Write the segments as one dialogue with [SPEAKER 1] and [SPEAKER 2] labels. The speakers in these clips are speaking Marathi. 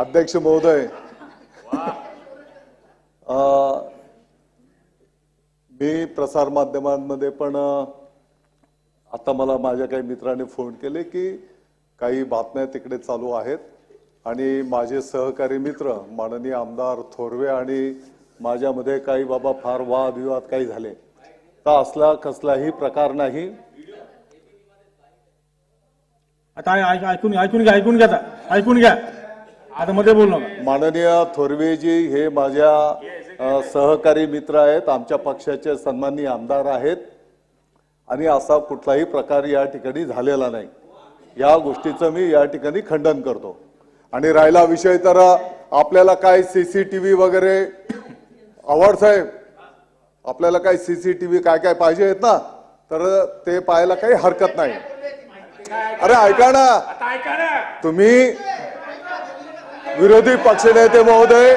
[SPEAKER 1] अध्यक्ष महोदय. मी प्रसार माध्यमांमध्ये पण आता मला माझ्या काही मित्रांनी फोन केले की काही बातम्या तिकडे चालू आहेत. आणि माझे सहकारी मित्र माननीय आमदार थोरवे आणि माझ्यामध्ये काही बाबा फार वादविवाद काही झाले. तर असला कसलाही प्रकार नाही.
[SPEAKER 2] आता ऐकून ऐकून घ्या ऐकून घ्या ऐकून घ्या. आता मध्ये बोलू नका.
[SPEAKER 1] माननीय थोरवेजी हे माझ्या अ, सहकारी मित्र आहेत आमच्या पक्षाचे सन्माननीय आमदार आहेत. आणि असा कुठलाही प्रकार या ठिकाणी झालेला नाही. या गोष्टीचं मी या ठिकाणी खंडन करतो. आणि राहिला विषय तर आपल्याला काय सीसीटीव्ही वगैरे आव्हाड साहेब आपल्याला काय सीसीटीव्ही काय काय पाहिजे आहेत ना तर ते पाहायला काही हरकत नाही. अरे ऐका ना. तुम्ही विरोधी पक्षनेते महोदय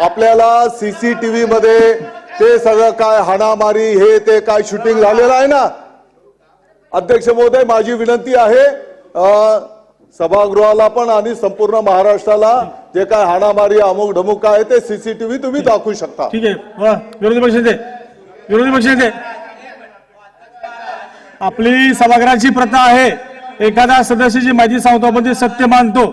[SPEAKER 1] आपल्याला सीसीटीव्ही मध्ये ते सगळं काय हाणामारी हे ते काय शूटिंग झालेलं आहे ना? अध्यक्ष महोदय माझी विनंती आहे सभागृहाला पण आणि संपूर्ण महाराष्ट्राला जे काय हाणामारी अमुक ढमुक आहे ते सीसीटीव्ही तुम्ही दाखवू शकता.
[SPEAKER 2] ठीक आहे. विरोधी पक्षाचे विरोधी पक्षाचे आपली सभागृहाची प्रथा आहे एखाद्या सदस्याची माहिती सांगतो आपण ते सत्य मानतो.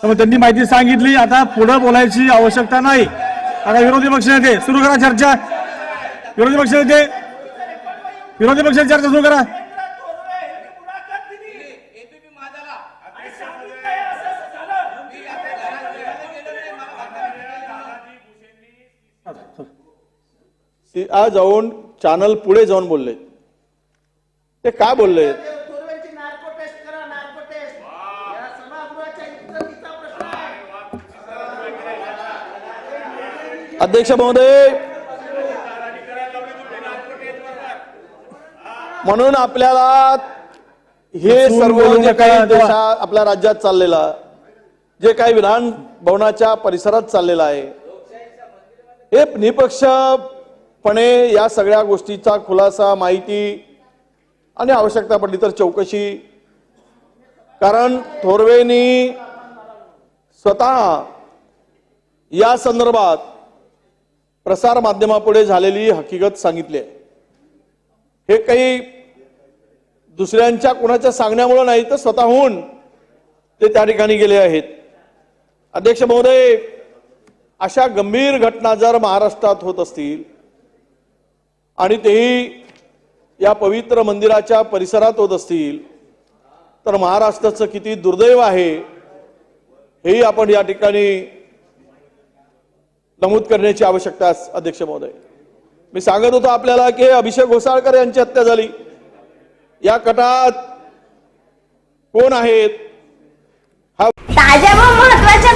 [SPEAKER 2] त्यामुळे त्यांनी माहिती सांगितली. आता पुढे बोलायची आवश्यकता नाही. आता विरोधी पक्षनेते सुरू करा चर्चा. विरोधी पक्षनेते विरोधी पक्षाची चर्चा सुरू करा.
[SPEAKER 3] आज जाऊन चॅनल पुढे जाऊन बोलले. ते काय बोलले? अध्यक्ष महोदय! म्हणून आपल्याला हे सर्व जे
[SPEAKER 2] नका,
[SPEAKER 3] काही आपल्या राज्यात चाललेला जे काही विधान भवनाच्या परिसरात चाललेलं आहे हे निपक्षपणे या सगळ्या गोष्टीचा खुलासा माहिती आणि आवश्यकता पडली तर चौकशी. कारण थोरवेनी स्वतः या संदर्भात प्रसार माध्यमापुढे झालेली हकीकत सांगितली आहे. हे काही दुसऱ्यांच्या कोणाच्या सांगण्यामुळे नाही तर स्वतःहून ते त्या ठिकाणी गेले आहेत. अध्यक्ष महोदय अशा गंभीर घटना जर महाराष्ट्रात होत असतील आणि तेही या पवित्र मंदिराच्या परिसरात होत असतील तर महाराष्ट्राचं किती दुर्दैव आहे हेही आपण या ठिकाणी नमूद करण्याची आवश्यकता अध्यक्ष महोदय. मी सांगत होतो आपल्याला की अभिषेक घोसाळकर यांची हत्या झाली. या कटात कोण आहेत? हा
[SPEAKER 4] ताज्या व महत्त्वाच्या